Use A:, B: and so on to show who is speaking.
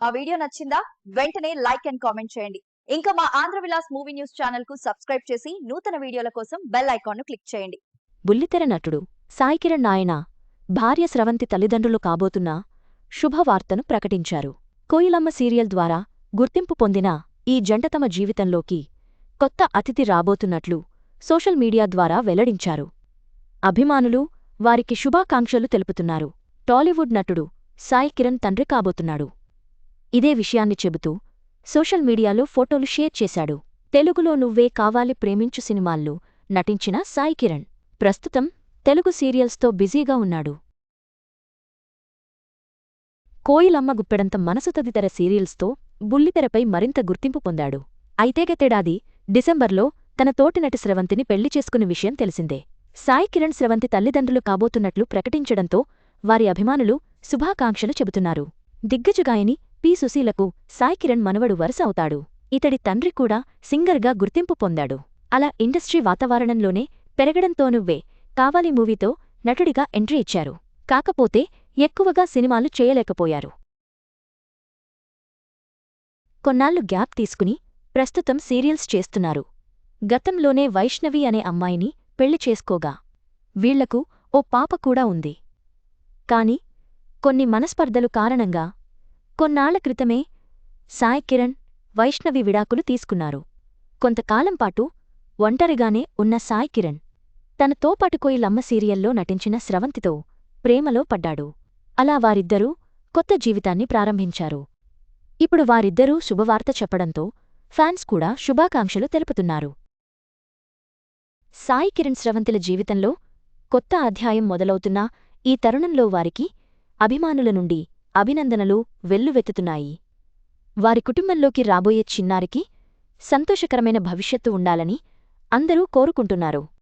A: ఆ వీడియో నచ్చిందా? వెంటనే లైక్ అండ్ కామెంట్ చేయండి. ఇంకా మా ఆంధ్ర విలాస్ మూవీ న్యూస్ ఛానల్కు సబ్స్క్రైబ్ చేసి నూతన వీడియోల కోసం బెల్ ఐకాన్ను క్లిక్ చేయండి.
B: బుల్లితెర నటుడు సాయికిరణ్ నాయన భార్య స్రవంతి తల్లిదండ్రులు కాబోతున్న శుభవార్తను ప్రకటించారు. కోయిలమ్మ సీరియల్ ద్వారా గుర్తింపు పొందిన ఈ జంట తమ జీవితంలోకి కొత్త అతిథి రాబోతున్నట్లు సోషల్ మీడియా ద్వారా వెల్లడించారు. అభిమానులు వారికి శుభాకాంక్షలు తెలుపుతున్నారు. టాలీవుడ్ నటుడు సాయి కిరణ్ తండ్రి కాబోతున్నాడు. ఇదే విషయాన్ని చెబుతూ సోషల్ మీడియాలో ఫోటోలు షేర్ చేశాడు. తెలుగులో నువ్వే కావాలి ప్రేమించు సినిమాల్లో నటించిన సాయి కిరణ్. ప్రస్తుతం తెలుగు సీరియల్స్తో బిజీగా ఉన్నాడు. కోయిలమ్మ గుప్పెడంత మనసు తదితర సీరియల్స్తో బుల్లితెరపై మరింత గుర్తింపు పొందాడు. అయితే గతేడాది డిసెంబర్లో తన తోటినటి స్రవంతిని పెళ్ళి చేసుకున్న విషయం తెలిసిందే. సాయి కిరణ్ స్రవంతి తల్లిదండ్రులు కాబోతున్నట్లు ప్రకటించడంతో వారి అభిమానులు శుభాకాంక్షలు చెబుతున్నారు. దిగ్గజగాయని పి. సుశీలకు సాయికిరణ్ మనవడు వరుస అవుతాడు. ఇతడి తండ్రి కూడా సింగర్గా గుర్తింపు పొందాడు. అలా ఇండస్ట్రీ వాతావరణంలోనే పెరగడంతో నువ్వే కావాలి మూవీతో నటుడిగా ఎంట్రీ ఇచ్చారు. కాకపోతే ఎక్కువగా సినిమాలు చేయలేకపోయారు. కొన్నాళ్ళు గ్యాప్ తీసుకుని ప్రస్తుతం సీరియల్స్ చేస్తున్నారు. గతంలోనే వైష్ణవి అనే అమ్మాయిని పెళ్ళి చేసుకోగా. వీళ్ళకు ఓ పాప కూడా ఉంది. కాని కొన్ని మనస్పర్ధలు కారణంగా కొన్నాళ్ళ క్రితమే సాయి కిరణ్ వైష్ణవి విడాకులు తీసుకున్నారు. కొంతకాలంపాటు ఒంటరిగానే ఉన్న సాయి కిరణ్ తన తోపాటుకోయిలమ్మ సీరియల్లో నటించిన స్రవంతితో ప్రేమలో పడ్డాడు. అలా వారిద్దరూ కొత్త జీవితాన్ని ప్రారంభించారు. ఇప్పుడు వారిద్దరూ శుభవార్త చెప్పడంతో ఫ్యాన్స్ కూడా శుభాకాంక్షలు తెలుపుతున్నారు. సాయి కిరణ్ స్రవంతుల జీవితంలో కొత్త అధ్యాయం మొదలవుతున్న ఈ తరుణంలో వారికి అభిమానుల నుండి అభినందనలు వెల్లువెత్తుతున్నాయి. వారి కుటుంబంలోకి రాబోయే చిన్నారికి సంతోషకరమైన భవిష్యత్తు ఉండాలని అందరూ కోరుకుంటున్నారు.